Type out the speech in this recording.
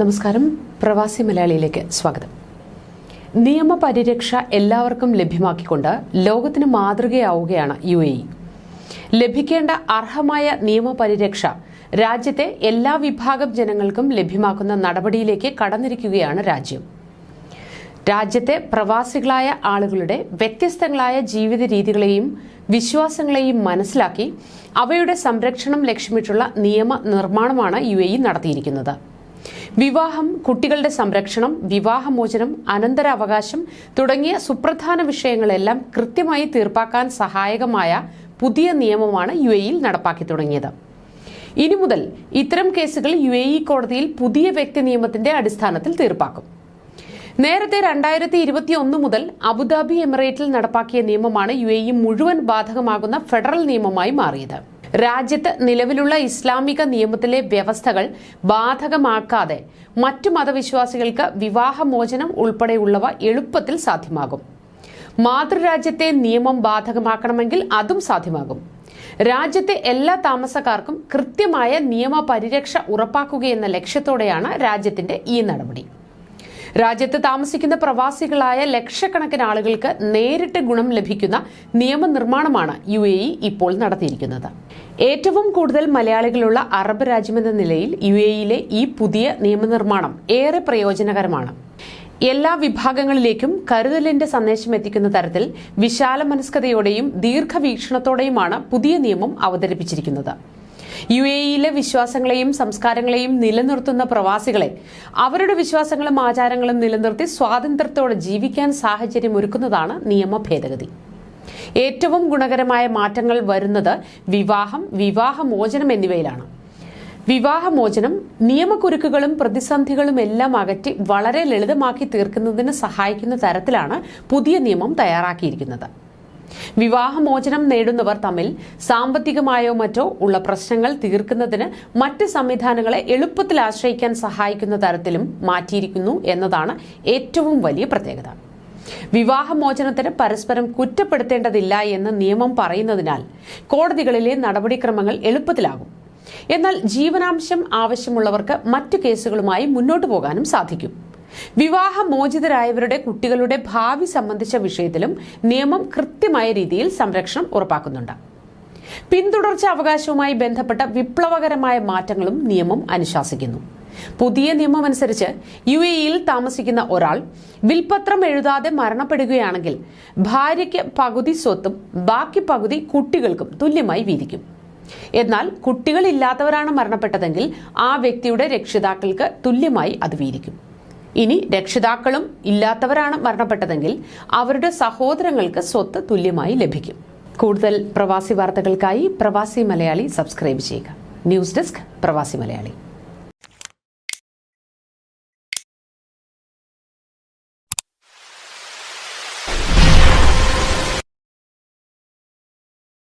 നമസ്കാരം. പ്രവാസി മലയാളിയിലേക്ക് സ്വാഗതം. നിയമപരിരക്ഷ എല്ലാവർക്കും ലഭ്യമാക്കിക്കൊണ്ട് ലോകത്തിന് മാതൃകയാവുകയാണ് യു എ ഇ ലഭിക്കേണ്ട അർഹമായ നിയമപരിരക്ഷ രാജ്യത്തെ എല്ലാ വിഭാഗം ജനങ്ങൾക്കും ലഭ്യമാക്കുന്ന നടപടിയിലേക്ക് കടന്നിരിക്കുകയാണ് രാജ്യം. രാജ്യത്തെ പ്രവാസികളായ ആളുകളുടെ വ്യത്യസ്തങ്ങളായ ജീവിത രീതികളെയും വിശ്വാസങ്ങളെയും മനസ്സിലാക്കി അവയുടെ സംരക്ഷണം ലക്ഷ്യമിട്ടുള്ള നിയമ നിർമ്മാണമാണ് യു എ ഇ നടത്തിയിരിക്കുന്നത്. വിവാഹം കുട്ടികളുടെ സംരക്ഷണം വിവാഹമോചനം അനന്തരാവകാശം തുടങ്ങിയ സുപ്രധാന വിഷയങ്ങളെല്ലാം കൃത്യമായി തീർപ്പാക്കാൻ സഹായകമായ പുതിയ നിയമമാണ് യു എയിൽ നടപ്പാക്കി തുടങ്ങിയത്. ഇനി മുതൽ ഇത്തരം കേസുകൾ യു എ ഇ കോടതിയിൽ പുതിയ വ്യക്തി നിയമത്തിന്റെ അടിസ്ഥാനത്തിൽ തീർപ്പാക്കും. നേരത്തെ രണ്ടായിരത്തി ഇരുപത്തി ഒന്ന് മുതൽ അബുദാബി എമിറേറ്റിൽ നടപ്പാക്കിയ നിയമമാണ് യു എ ഇ മുഴുവൻ ബാധകമാകുന്ന ഫെഡറൽ നിയമമായി മാറിയത്. രാജ്യത്ത് നിലവിലുള്ള ഇസ്ലാമിക നിയമത്തിലെ വ്യവസ്ഥകൾ ബാധകമാക്കാതെ മറ്റു മതവിശ്വാസികൾക്ക് വിവാഹമോചനം ഉൾപ്പെടെയുള്ളവ എളുപ്പത്തിൽ സാധ്യമാകും. മാതൃരാജ്യത്തെ നിയമം ബാധകമാക്കണമെങ്കിൽ അതും സാധ്യമാകും. രാജ്യത്തെ എല്ലാ താമസക്കാർക്കും കൃത്യമായ നിയമ പരിരക്ഷ ഉറപ്പാക്കുകയെന്ന ലക്ഷ്യത്തോടെയാണ് രാജ്യത്തിന്റെ ഈ നടപടി. രാജ്യത്ത് താമസിക്കുന്ന പ്രവാസികളായ ലക്ഷക്കണക്കിന് ആളുകൾക്ക് നേരിട്ട് ഗുണം ലഭിക്കുന്ന നിയമനിർമ്മാണമാണ് യു എ ഇ ഇപ്പോൾ നടത്തിയിരിക്കുന്നത്. ഏറ്റവും കൂടുതൽ മലയാളികളുള്ള അറബ് രാജ്യമെന്ന നിലയിൽ യു എ ഇയിലെ ഈ പുതിയ നിയമനിർമ്മാണം ഏറെ പ്രയോജനകരമാണ്. എല്ലാ വിഭാഗങ്ങളിലേക്കും കരുതലിന്റെ സന്ദേശം എത്തിക്കുന്ന തരത്തിൽ വിശാല മനസ്കതയോടെയും ദീർഘവീക്ഷണത്തോടെയുമാണ് പുതിയ നിയമം അവതരിപ്പിച്ചിരിക്കുന്നത്. യു എ ഇയിലെ വിശ്വാസങ്ങളെയും സംസ്കാരങ്ങളെയും നിലനിർത്തുന്ന പ്രവാസികളെ അവരുടെ വിശ്വാസങ്ങളും ആചാരങ്ങളും നിലനിർത്തി സ്വാതന്ത്ര്യത്തോടെ ജീവിക്കാൻ സാഹചര്യം ഒരുക്കുന്നതാണ് നിയമ ഭേദഗതി. ഏറ്റവും ഗുണകരമായ മാറ്റങ്ങൾ വരുന്നത് വിവാഹം വിവാഹമോചനം എന്നിവയിലാണ്. വിവാഹമോചനം നിയമക്കുരുക്കുകളും പ്രതിസന്ധികളും എല്ലാം അകറ്റി വളരെ ലളിതമാക്കി തീർക്കുന്നതിന് സഹായിക്കുന്ന തരത്തിലാണ് പുതിയ നിയമം തയ്യാറാക്കിയിരിക്കുന്നത്. വിവാഹമോചനം നേടുന്നവർ തമ്മിൽ സാമ്പത്തികമായോ മറ്റോ ഉള്ള പ്രശ്നങ്ങൾ തീർക്കുന്നതിന് മറ്റ് സംവിധാനങ്ങളെ എളുപ്പത്തിൽ ആശ്രയിക്കാൻ സഹായിക്കുന്ന തരത്തിലും മാറ്റിയിരിക്കുന്നു എന്നതാണ് ഏറ്റവും വലിയ പ്രത്യേകത. വിവാഹമോചനത്തിന് പരസ്പരം കുറ്റപ്പെടുത്തേണ്ടതില്ല എന്ന് നിയമം പറയുന്നതിനാൽ കോടതികളിലെ നടപടിക്രമങ്ങൾ എളുപ്പത്തിലാകും. എന്നാൽ ജീവനാംശം ആവശ്യമുള്ളവർക്ക് മറ്റു കേസുകളുമായി മുന്നോട്ടു പോകാനും സാധിക്കും. വിവാഹമോചിതരായവരുടെ കുട്ടികളുടെ ഭാവി സംബന്ധിച്ച വിഷയത്തിലും നിയമം കൃത്യമായ രീതിയിൽ സംരക്ഷണം ഉറപ്പാക്കുന്നുണ്ട്. പിന്തുടർച്ച അവകാശവുമായി ബന്ധപ്പെട്ട വിപ്ലവകരമായ മാറ്റങ്ങളും നിയമം അനുശാസിക്കുന്നു. പുതിയ നിയമമനുസരിച്ച് യു എയിൽ താമസിക്കുന്ന ഒരാൾ വിൽപത്രം എഴുതാതെ മരണപ്പെടുകയാണെങ്കിൽ ഭാര്യയ്ക്ക് പകുതി സ്വത്തും ബാക്കി പകുതി കുട്ടികൾക്കും തുല്യമായി വീതിക്കും. എന്നാൽ കുട്ടികളില്ലാത്തവരാണ് മരണപ്പെട്ടതെങ്കിൽ ആ വ്യക്തിയുടെ രക്ഷിതാക്കൾക്ക് തുല്യമായി അത് വീതിക്കും. ഇനി രക്ഷിതാക്കളും ഇല്ലാത്തവരാണ് മരണപ്പെട്ടതെങ്കിൽ അവരുടെ സഹോദരങ്ങൾക്ക് സ്വത്ത് തുല്യമായി ലഭിക്കും. കൂടുതൽ പ്രവാസി വാർത്തകൾക്കായി പ്രവാസി മലയാളി സബ്സ്ക്രൈബ് ചെയ്യുക. News desk Pravasi Malayali.